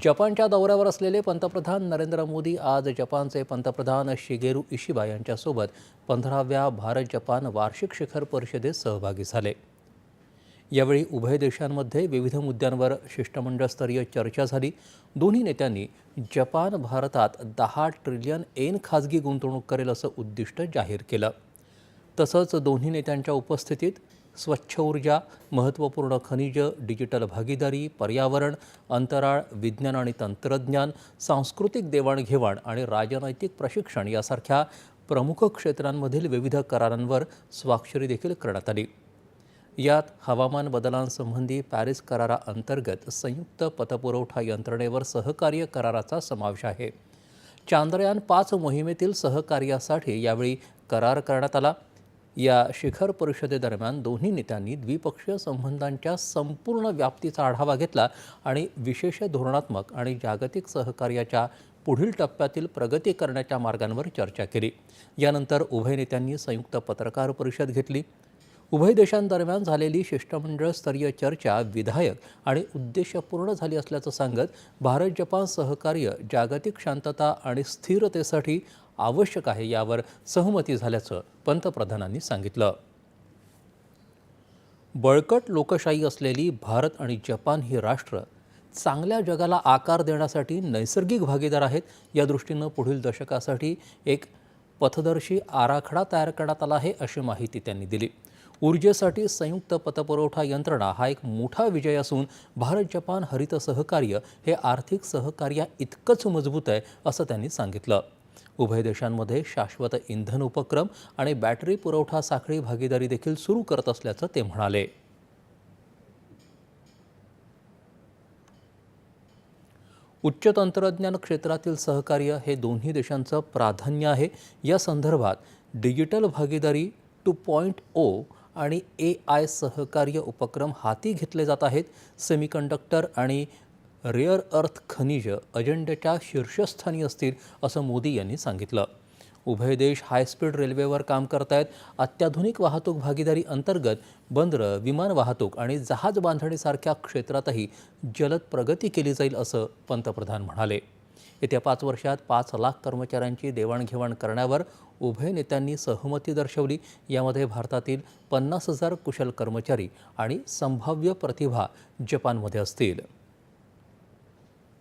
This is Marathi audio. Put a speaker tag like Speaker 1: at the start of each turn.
Speaker 1: जपानच्या दौऱ्यावर असलेले पंतप्रधान नरेंद्र मोदी आज जपानचे पंतप्रधान शिगेरू इशिबा यांच्यासोबत पंधराव्या भारत जपान वार्षिक शिखर परिषदेत सहभागी झाले. यावेळी उभय देशांमध्ये विविध मुद्द्यांवर शिष्टमंडळस्तरीय चर्चा झाली. दोन्ही नेत्यांनी जपान भारतात दहा ट्रिलियन एन खाजगी गुंतवणूक करेल असं उद्दिष्ट जाहीर केलं. तसंच दोन्ही नेत्यांच्या उपस्थितीत स्वच्छ ऊर्जा महत्त्वपूर्ण खनिज डिजिटल भागीदारी पर्यावरण अंतराळ विज्ञान आणि तंत्रज्ञान सांस्कृतिक देवाणघेवाण आणि राजनैतिक प्रशिक्षण यासारख्या प्रमुख क्षेत्रांमधील विविध करारांवर स्वाक्षरी देखील करण्यात आली. यात हवामान बदलांसंबंधी पॅरिस कराराअंतर्गत संयुक्त पतपुरवठा यंत्रणेवर सहकार्य कराराचा समावेश आहे. चांद्रयान पाच मोहिमेतील सहकार्यासाठी यावेळी करार करण्यात आला. या शिखर परिषदेदरम्यान दोन्ही नेत्यांनी द्विपक्षीय संबंधांच्या संपूर्ण व्याप्तीचा आढावा घेतला आणि विशेष धोरणात्मक आणि जागतिक सहकार्याच्या पुढील टप्प्यातील प्रगती करण्याच्या मार्गांवर चर्चा केली. यानंतर उभय नेत्यांनी संयुक्त पत्रकार परिषद घेतली. उभय देशांदरम्यान झालेली शिष्टमंडळ स्तरीय चर्चा विधायक आणि उद्देशपूर्ण झाली असल्याचं सांगत भारत जपान सहकार्य जागतिक शांतता आणि स्थिरतेसाठी आवश्यक आहे यावर सहमती झाल्याचं पंतप्रधानांनी सांगितलं. बळकट लोकशाही असलेली भारत आणि जपान ही राष्ट्र चांगल्या जगाला आकार देण्यासाठी नैसर्गिक भागीदार आहेत या दृष्टीनं पुढील दशकासाठी एक पथदर्शी आराखडा तयार करण्यात आला आहे अशी माहिती त्यांनी दिली. ऊर्जेसाठी संयुक्त पतपुरवठा यंत्रणा हा एक मोठा विजय असून भारत जपान हरित सहकार्य हे आर्थिक सहकार्या इतकंच मजबूत आहे असं त्यांनी सांगितलं. उभय देशांमध्ये शाश्वत इंधन उपक्रम आणि बॅटरी पुरवठा साखळी भागीदारी देखील सुरू करत असल्याचं ते म्हणाले. उच्च तंत्रज्ञान क्षेत्रातील सहकार्य हे दोन्ही देशांचं प्राधान्य आहे. या संदर्भात डिजिटल भागीदारी टू पॉईंट ओ आणि ए आय सहकार्य उपक्रम हाती घेतले जात आहेत. सेमीकंडक्टर आणि रेअर अर्थ खनिज अजेंड्याच्या शीर्षस्थानी असतील असं मोदी यांनी सांगितलं. उभय देश हायस्पीड रेल्वेवर काम करतायत. अत्याधुनिक वाहतूक भागीदारी अंतर्गत बंदरं विमान वाहतूक आणि जहाज बांधणीसारख्या क्षेत्रातही जलद प्रगती केली जाईल असं पंतप्रधान म्हणाले. येत्या पाच वर्षात पाच लाख कर्मचाऱ्यांची देवाणघेवाण करण्यावर उभय नेत्यांनी सहमती दर्शवली. यामध्ये भारतातील पन्नास हजार कुशल कर्मचारी आणि संभाव्य प्रतिभा जपानमध्ये असतील.